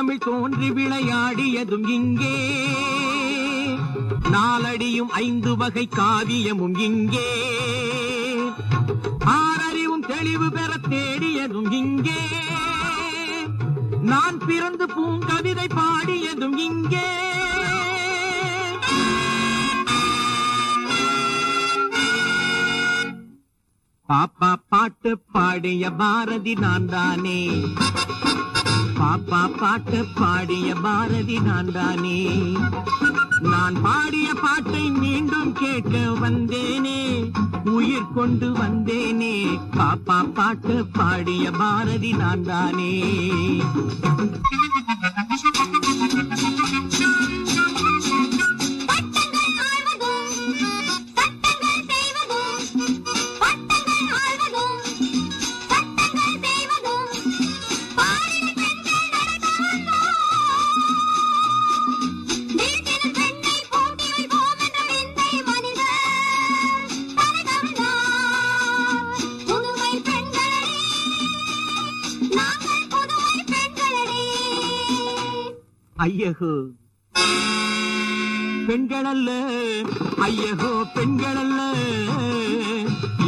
தமிழ் தோன்றி விளையாடியதும் இங்கே. நாலடியும் ஐந்து வகை காவியமும் இங்கே. ஆறறிவும் தெளிவு பெற தேடியதும் இங்கே. நான் பிறந்து பூங்கவிதை பாடியதும் இங்கே. பாப்பா பாட்டு பாடிய பாரதி நான் தானே பாப்பா பாட்டு பாடிய பாரதி நான் தானே நான் பாடிய பாட்டை மீண்டும் கேட்க வந்தேனே. உயிர் கொண்டு வந்தேனே. பாப்பா பாட்டு பாடிய பாரதி நான் தானே ஐயகோ. பெண்களல்ல ஐயகோ பெண்களல்ல.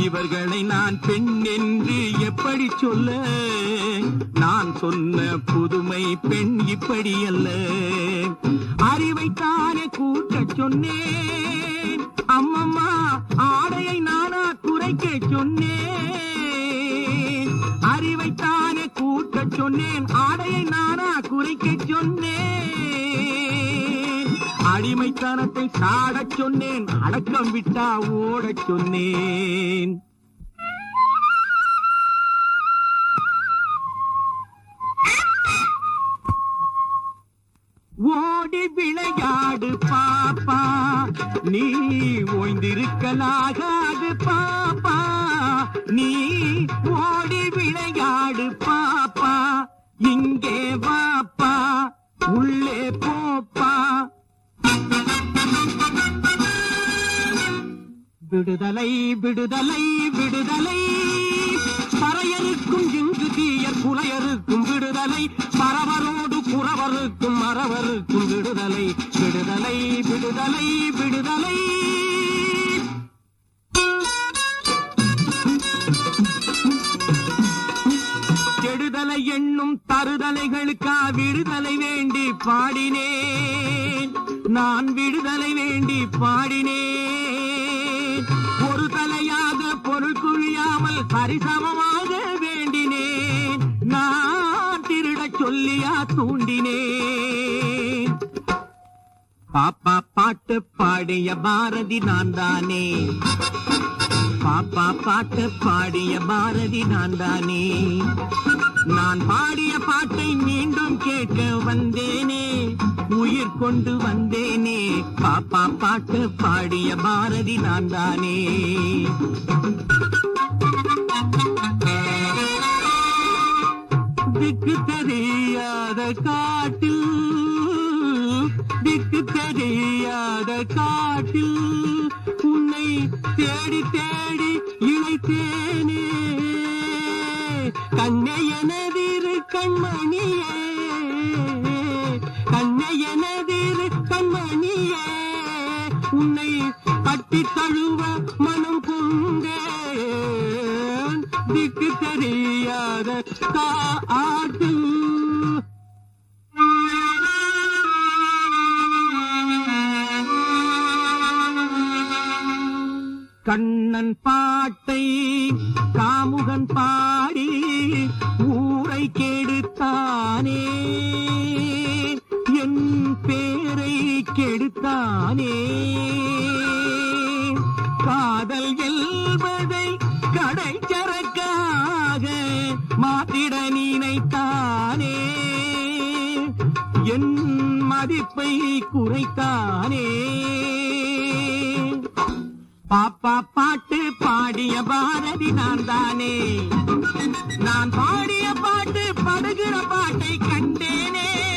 இவர்களை நான் பெண் என்று எப்படி சொல்ல? நான் சொன்ன புதுமை பெண் இப்படி அல்ல அறிவைத்தானே கூட்டச் சொன்னேன். அம்மம்மா ஆடையை நானா குறைக்க சொன்னேன். அறிவைத்தானே கூட்டச் சொன்னேன். ஆடையை நானா குறைக்க சொன்னேன். அடிமைத்தனத்தை சாடச் சொன்னேன் அடக்கம் விட்டா ஓடச் சொன்னேன். ஓடி விளையாடு பாப்பா நீ ஓய்ந்திருக்கலாகாது பாப்பா. நீ ஓடி விளையாடு பாப்பா இங்கே வாப்பா உள்ளே விடுதலை விடுதலை விடுதலை. பறையருக்கும் இங்கு தீயர் புலையருக்கும் விடுதலை. பரவரோடு புறவருக்கும் மறவருக்கும் விடுதலை. விடுதலை விடுதலை விடுதலை. கெடுதலை எண்ணும் தருதலைகளுக்கா விடுதலை வேண்டி பாடினேன். நான் விடுதலை வேண்டி பாடினேன். குழியாமல் சரிசமமாக வேண்டினேன். நான் திருடச் சொல்லியா தூண்டினேன். பாப்பா பாட்டு பாடிய பாரதி நான் தானே பாப்பா பாட்டு பாடிய பாரதி நான் தானே நான் பாடிய பாட்டை மீண்டும் கேட்க வந்தேனே. உயிர் கொண்டு வந்தேனே. பாப்பா பாட்டு பாடிய பாரதி நான் தானே திக்கு தெரியாத காட்டில் திக்கு தெரியாத காட்டில் உன்னை தேடி தேடி இழைத்தேனே. கண்ணை எனதிரு கண்மணியே கண்ணை எனதிரு கண்மணியே உன்னை கட்டி தழுவ எனக்கு தெரியாத காட்டில் கண்ணன் பாட்டை காமுகன் பாடி ஊரை கெடுத்தானே. என் பேரை கெடுத்தானே. காதல் மாத்திட நினைத்தானே. என் மதிப்பை குறைத்தானே. பாப்பா பாட்டு பாடிய பாரதி நான் தானே நான் பாடிய பாட்டு படுகிற பாட்டை கண்டேனே.